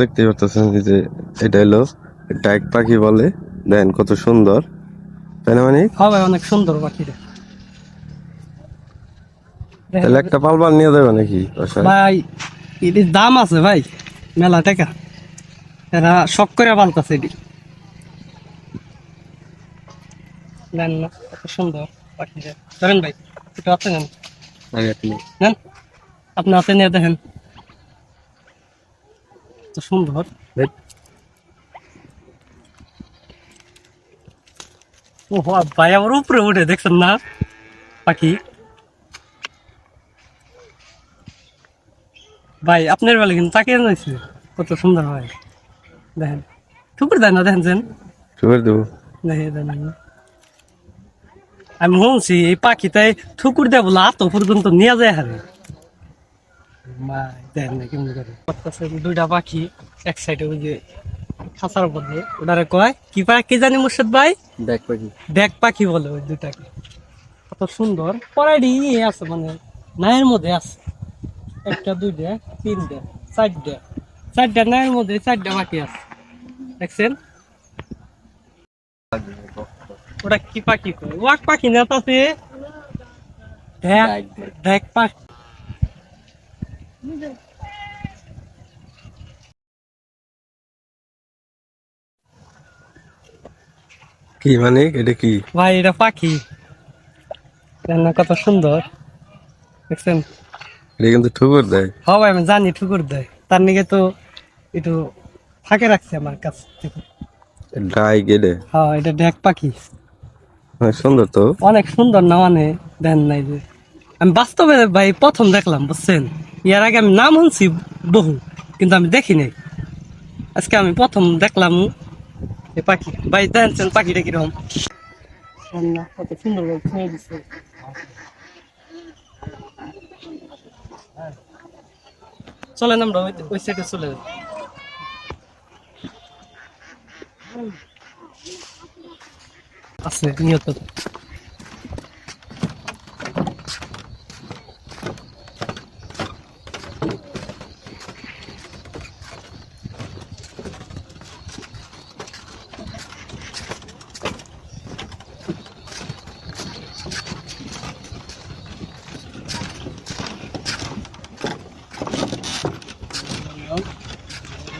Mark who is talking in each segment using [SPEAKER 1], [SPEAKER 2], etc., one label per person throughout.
[SPEAKER 1] দেখতে পাচ্ছেন এই যে এটা হলো ডাক পাখি বলে। দেখেন কত সুন্দর। তাই না মানে
[SPEAKER 2] হ্যাঁ ভাই অনেক সুন্দর পাখিটা।
[SPEAKER 1] তাহলে একটা পালবাল নিয়ে যাবে নাকি
[SPEAKER 2] ভাই এটির দাম আছে ভাই মেলা টাকা। এরা শখ করে পালতাছে এটি। নেন না কত সুন্দর পাখিটা। ধরেন ভাই একটু হাতে নেন। নেন। আপনি হাতে নিয়ে দেখেন। সুন্দর। ও ভাই আমার উপরে উঠে দেখছেন না? পাখি। ভাই আপনার বেলা কিন্তু তাকে নিয়েছে কত সুন্দর ভাই। দেখেন। ঠুকুর দেয় না দেখেন যেন
[SPEAKER 1] দেবো।
[SPEAKER 2] আমি শুনছি এই পাখিটাই ঠুকুর দেয় বলে আত পর্যন্ত নিয়ে যায় হারে। ভাই দেখেন না কেমন করে দুইটা পাখি এক সাইডে ওই যে খাঁচার বদলে ওটারে কয় কি পাখি জানি মুর্শিদ ভাই?
[SPEAKER 1] দেখ পাখি।
[SPEAKER 2] ব্যাগ পাখি বলে ওই দুটাকে কত সুন্দর। পরাইডি আছে মানে নায়ের মধ্যে আছে। একটা দুইটা তিনটা চারটা। চারটা নায়ের মধ্যে চারটা পাখি আছে। দেখছেন? ওটা কি পাখি কয়? ওয়াক পাখি না তাতে? ঢেক ঢেক পাখি।
[SPEAKER 1] কি মানে? এটা কি?
[SPEAKER 2] ভাই এটা পাখি। না কত সুন্দর। দেখছেন?
[SPEAKER 1] এটা কিন্তু ঠুকুর দেয়।
[SPEAKER 2] হ্যাঁ ভাই আমি জানি ঠুকুর দেয়। তার নিকে তো একটু ফাঁকে রাখছে আমার কাছ থেকে।
[SPEAKER 1] ডাই গেলে।
[SPEAKER 2] হ্যাঁ এটা ঢেক পাখি।
[SPEAKER 1] অনেক সুন্দর তো।
[SPEAKER 2] অনেক সুন্দর না মানে দেন নাই যে। আমি বাস্তবে ভাই প্রথম দেখলাম বুঝছেন? ইয়ার আগে আমি নাম শুনছি বহু কিন্তু আমি দেখি নাই। আজকে আমি প্রথম দেখলাম এই পাখি ভাই জানছেন পাখিটা কীরকম। কত সুন্দর ছেড়ে দিছে। চলেন আমরা ওই ওই সাইডে চলে যাই। আছে নিয়ত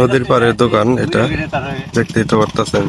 [SPEAKER 1] নদীর পাড়ের দোকান এটা। দেখতেই তো পারতেছেন